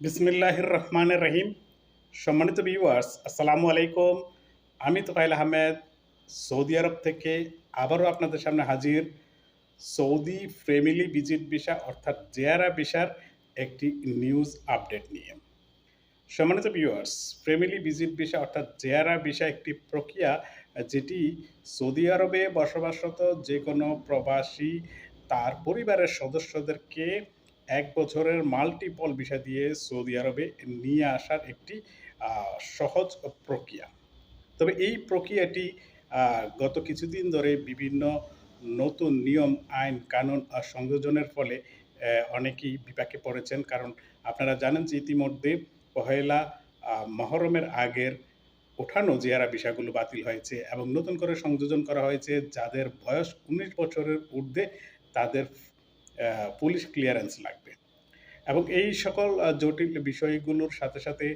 বিসমিল্লাহির রহমানের রহিম সম্মানিত ভিউয়ার্স আসসালামু আলাইকুম। আমি তোফাইল আহমেদ, সৌদি আরব থেকে আবারও আপনাদের সামনে হাজির। সৌদি ফ্যামিলি ভিজিট ভিসা অর্থাৎ জেয়ারা ভিসার একটি নিউজ আপডেট নিয়ে। সম্মানিত ভিউয়ার্স ফ্যামিলি ভিজিট ভিসা অর্থাৎ জেয়ারা ভিসা একটি প্রক্রিয়া যেটি সৌদি আরবে বসবাসরত যে কোনো প্রবাসী তার পরিবারের সদস্যদেরকে এক বছরের মাল্টিপল ভিসা দিয়ে সৌদি আরবে নিয়ে আসার একটি সহজ প্রক্রিয়া। তবে এই প্রক্রিয়াটি গত কিছুদিন ধরে বিভিন্ন নতুন নিয়ম, আইন, কানুন সংযোজনের ফলে অনেকেই বিপাকে পড়েছেন। কারণ আপনারা জানেন যে ইতিমধ্যে পহেলা মহরমের আগের ওঠানো জিয়ারা বিষয়গুলো বাতিল হয়েছে এবং নতুন করে সংযোজন করা হয়েছে। যাদের বয়স উনিশ বছরের ঊর্ধ্বে তাদের পুলিশ ক্লিয়ারেন্স লাগবে। এবং এই সকল জটিল বিষয়গুলোর সাথে সাথে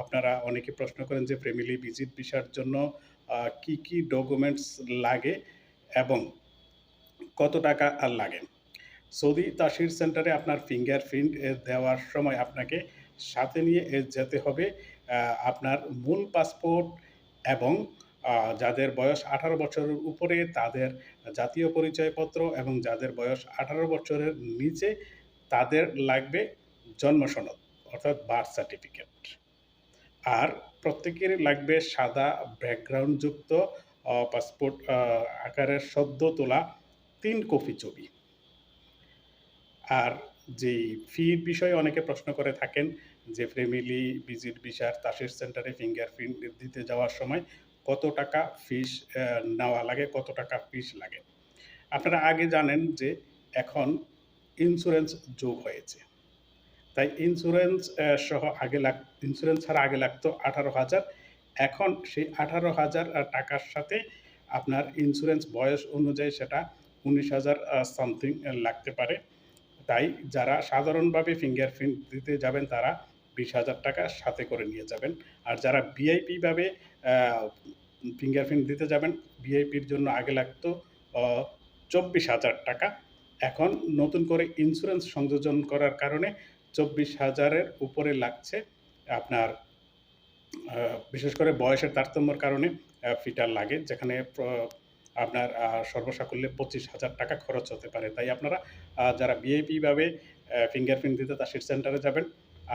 আপনারা অনেকে প্রশ্ন করেন যে ফ্যামিলি ভিজিট ভিসার জন্য কি কি ডকুমেন্টস লাগে এবং কত টাকা আর লাগে? সৌদি তাসির সেন্টারে আপনার ফিঙ্গারপ্রিন্ট দেওয়ার সময় আপনাকে সাথে নিয়ে যেতে হবে আপনার মূল পাসপোর্ট এবং যাদের বয়স আঠারো বছরের উপরে তাদের জাতীয় পরিচয়পত্র এবং যাদের বয়স আঠারো বছরের নিচে তাদের লাগবে জন্ম সনদ, অর্থাৎ বার্থ সার্টিফিকেট আর প্রত্যেকেরই লাগবে সাদা ব্যাকগ্রাউন্ডযুক্ত পাসপোর্ট আকারের সদ্য তোলা তিন কপি ছবি। আর যেই ফির বিষয়ে অনেকে প্রশ্ন করে থাকেন, যে ফ্যামিলি ভিজিট ভিসার তাসির সেন্টারে ফিঙ্গারপ্রিন্ট দিতে যাওয়ার সময় কত টাকা ফিস নেওয়া লাগে, কত টাকা ফিস লাগে। আপনারা আগে জানেন যে এখন ইন্স্যুরেন্স যোগ হয়েছে। তাই ইন্স্যুরেন্স সহ আগে লাগ ইন্স্যুরেন্স ছাড়া আগে লাগতো আঠারো হাজার। এখন সেই আঠারো হাজার টাকার সাথে আপনার ইন্স্যুরেন্স বয়স অনুযায়ী সেটা উনিশ হাজার সামথিং লাগতে পারে। তাই যারা সাধারণভাবে ফিঙ্গারপ্রিন্ট দিতে যাবেন তারা বিশ হাজার টাকা সাথে করে নিয়ে যাবেন। আর যারা ভিআইপিভাবে ফিঙ্গারপ্রিন্ট দিতে যাবেন ভিআইপির জন্য আগে লাগতো চব্বিশ হাজার টাকা। এখন নতুন করে ইন্স্যুরেন্স সংযোজন করার কারণে চব্বিশ হাজারের উপরে লাগছে আপনার বিশেষ করে বয়সের তারতম্যর কারণে ফিটার লাগে, যেখানে আপনার সর্বসাকুল্যে পঁচিশ হাজার টাকা খরচ হতে পারে। তাই আপনারা যারা ভিআইপিভাবে ফিঙ্গারপ্রিন্ট দিতে তাসির সেন্টারে যাবেন।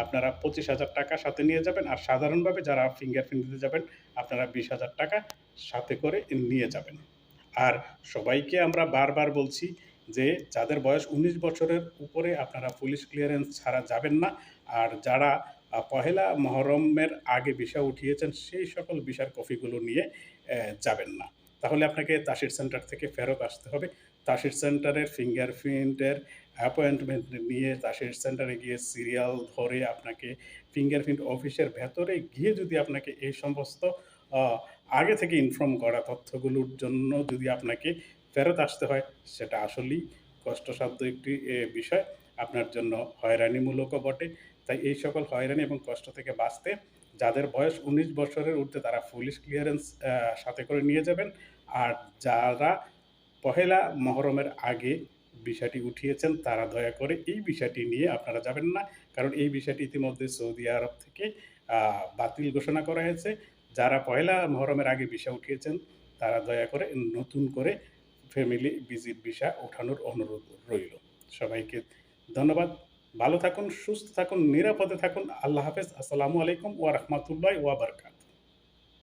আপনারা পঁচিশ হাজার টাকা সাথে নিয়ে যাবেন আর সাধারণভাবে যারা ফিঙ্গারপ্রিন্ট দিতে যাবেন, আপনারা বিশ হাজার টাকা সাথে করে নিয়ে যাবেন। আর সবাইকে আমরা বারবার বলছি যে যাদের বয়স উনিশ বছরের উপরে আপনারা পুলিশ ক্লিয়ারেন্স ছাড়া যাবেন না। আর যারা পহেলা মহরমের আগে ভিসা উঠিয়েছেন, সেই সকল ভিসার কপিগুলো নিয়ে যাবেন না। তাহলে আপনাকে তাসির সেন্টার থেকে ফেরত আসতে হবে। তাসির সেন্টারের ফিঙ্গারপ্রিন্টের অ্যাপয়েন্টমেন্ট নিয়ে তাসির সেন্টারে গিয়ে সিরিয়াল ধরে আপনাকে ফিঙ্গারপ্রিন্ট অফিসের ভেতরে গিয়ে যদি আপনাকে এই সমস্ত আগে থেকে ইনফর্ম করা তথ্যগুলোর জন্য যদি আপনাকে ফেরত আসতে হয়, সেটা আসলেই কষ্টসাধ্য একটি বিষয়। আপনার জন্য হয়রানিমূলকও বটে। তাই এই সকল হয়রানি এবং কষ্ট থেকে বাঁচতে যাদের বয়স উনিশ বছরের ঊর্ধ্বে তারা পুলিশ ক্লিয়ারেন্স সাথে করে নিয়ে যাবেন। আর যারা পহেলা মহরমের আগে বিষয়টি উঠিয়েছেন, তারা দয়া করে এই বিষয়টি নিয়ে আপনারা যাবেন না। কারণ এই বিষয়টি ইতিমধ্যে সৌদি আরব থেকে বাতিল ঘোষণা করা হয়েছে। যারা পয়লা মহরমের আগে ভিসা উঠিয়েছেন, তারা দয়া করে নতুন করে ফ্যামিলি ভিজিট ভিসা ওঠানোর অনুরোধ রইল। সবাইকে ধন্যবাদ। ভালো থাকুন, সুস্থ থাকুন, নিরাপদে থাকুন। আল্লাহ হাফেজ। আসসালামু আলাইকুম ওয়া রাহমাতুল্লাহি ওয়া বারাকাতুহু।